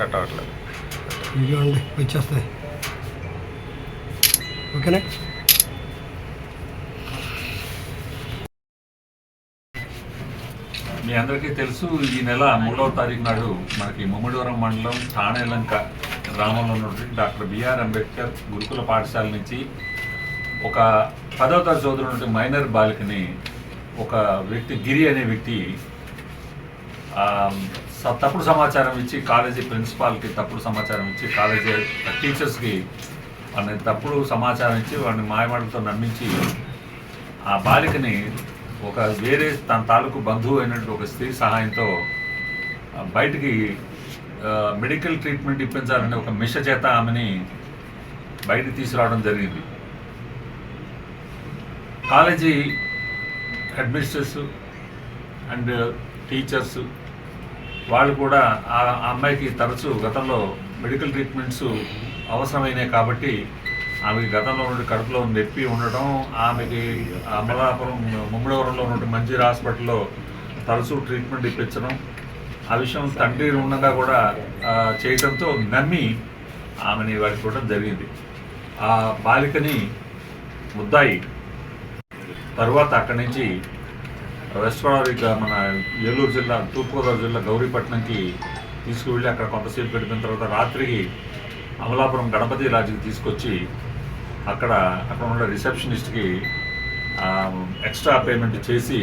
Cut అవ్వట్లేదు. ఇదిగోండి వచ్చేస్తాయి. ఓకేనా? మీ అందరికీ తెలుసు ఈ నెల మూడవ తారీఖు నాడు మనకి ముమ్మడివరం మండలం తాణేలంక గ్రామంలో ఉన్నటువంటి డాక్టర్ బిఆర్ అంబేద్కర్ గురుకుల పాఠశాల నుంచి ఒక పదవ తరగతి చదువుతున్నటువంటి మైనర్ బాలికని ఒక వ్యక్తి గిరి అనే వ్యక్తి తప్పుడు సమాచారం ఇచ్చి కాలేజీ ప్రిన్సిపాల్కి తప్పుడు సమాచారం ఇచ్చి కాలేజీ టీచర్స్కి వాళ్ళని తప్పుడు సమాచారం ఇచ్చి వాడిని మాయమాటలతో నమ్మించి ఆ బాలికని ఒక వేరే తన తాలూకు బంధువు అయినట్టు ఒక స్త్రీ సహాయంతో బయటికి మెడికల్ ట్రీట్మెంట్ ఇప్పించాలని ఒక మిష చేత ఆమెని బయటికి తీసుకురావడం జరిగింది. కాలేజీ అడ్మినిస్ట్రేటర్స్ అండ్ టీచర్స్ వాళ్ళు కూడా ఆ అమ్మాయికి తరచూ గతంలో మెడికల్ ట్రీట్మెంట్స్ అవసరమైనవి కాబట్టి ఆమెకి గతంలో నుండి కడుపులో నొప్పి ఉండటం ఆమెకి అమలాపురం ముమ్మడివరంలో ఉన్నటువంటి మంజీర్ హాస్పిటల్లో తరచూ ట్రీట్మెంట్ ఇప్పించడం ఆ విషయం తండ్రి ఉండగా కూడా చేయటంతో నమ్మి ఆమెని వాడికి చూడడం జరిగింది. ఆ బాలికని ముద్దాయి. తరువాత అక్కడి నుంచి వెస్ట్ మన ఏలూరు జిల్లా తూర్పుగోదావరి జిల్లా గౌరీపట్నంకి తీసుకువెళ్ళి అక్కడ కొంతసేపు గడిపిన తర్వాత రాత్రికి అమలాపురం గణపతి రాజుకి తీసుకొచ్చి అక్కడ అక్కడ ఉన్న రిసెప్షనిస్ట్కి ఎక్స్ట్రా పేమెంట్ చేసి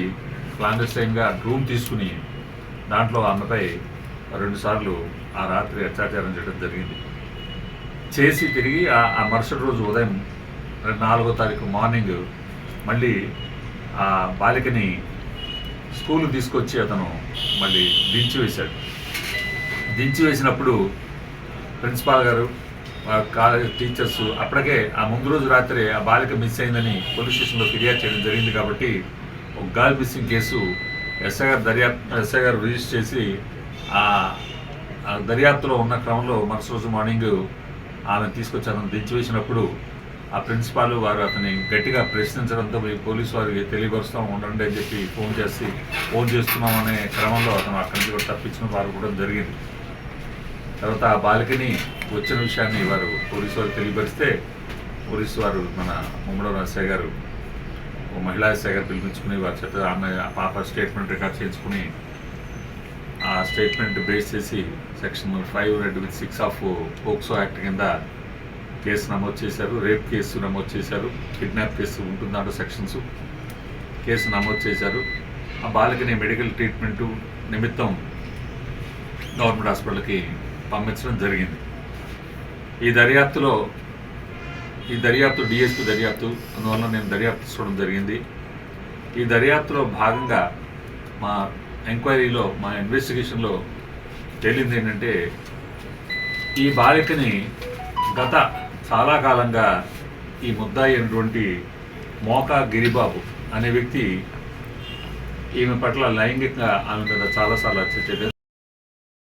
క్లాండస్టైన్గా రూమ్ తీసుకుని దాంట్లో ఆమెపై రెండుసార్లు ఆ రాత్రి అత్యాచారం చేయడం జరిగింది. చేసి తిరిగి ఆ ఆ మరుసటి రోజు ఉదయం నాలుగో తారీఖు మార్నింగ్ మళ్ళీ ఆ బాలికని స్కూల్ తీసుకొచ్చి అతను మళ్ళీ దించి వేశాడు. దించి వేసినప్పుడు ప్రిన్సిపాల్ గారు కాలేజ్ టీచర్స్ అప్పటికే ఆ ముందు రోజు రాత్రి ఆ బాలిక మిస్ అయిందని పోలీస్ స్టేషన్లో ఫిర్యాదు చేయడం జరిగింది కాబట్టి ఒక గర్ల్ మిస్సింగ్ కేసు ఎస్ఐ గారు దర్యాప్తు ఎస్ఐ గారు రిజిస్టర్ చేసి ఆ ఆ దర్యాప్తులో ఉన్న క్రమంలో మరుసటి రోజు మార్నింగ్ ఆమె తీసుకొచ్చి అతను దించి వేసినప్పుడు ఆ ప్రిన్సిపాల్ వారు అతని గట్టిగా ప్రశ్నించడంతో ఈ పోలీసు వారికి తెలియపరుస్తాం ఉండండి అని చెప్పి ఫోన్ చేసి ఫోన్ చేస్తున్నాం అనే క్రమంలో అతను అక్కడి నుంచి కూడా తప్పించిన వారు కూడా జరిగింది. తర్వాత ఆ బాలికని వచ్చిన విషయాన్ని వారు పోలీసు వారు తెలియపరిస్తే పోలీసు వారు మన ముమ్మడి రాజశేఖర్ గారు ఓ మహిళా ఎస్ఐ పిలిపించుకుని వారి చేత ఆమె ఆ పాప స్టేట్మెంట్ రికార్డ్ చేయించుకుని ఆ స్టేట్మెంట్ బేస్ చేసి section five read with six of POCSO act కింద కేసు నమోదు చేశారు రేప్ కేసు నమోదు చేశారు కిడ్నాప్ కేసు ఉంటుంది దాంట్లో సెక్షన్స్. కేసు నమోదు చేశారు. ఆ బాలికని మెడికల్ ట్రీట్మెంటు నిమిత్తం గవర్నమెంట్ హాస్పిటల్కి పంపించడం జరిగింది. ఈ దర్యాప్తులో ఈ దర్యాప్తు డిఎస్పీ దర్యాప్తు అందువల్ల నేను దర్యాప్తు చూడడం జరిగింది. ఈ దర్యాప్తులో భాగంగా మా ఎంక్వైరీలో మా ఇన్వెస్టిగేషన్లో తేలింది ఏంటంటే ఈ బాలికని గత చాలా కాలంగా ఈ ముద్దాయి అయినటువంటి మోకా గిరిబాబు అనే వ్యక్తి ఈమె పట్ల లైంగికంగా ఆమె మీద చాలాసార్లు హత్య చేయడం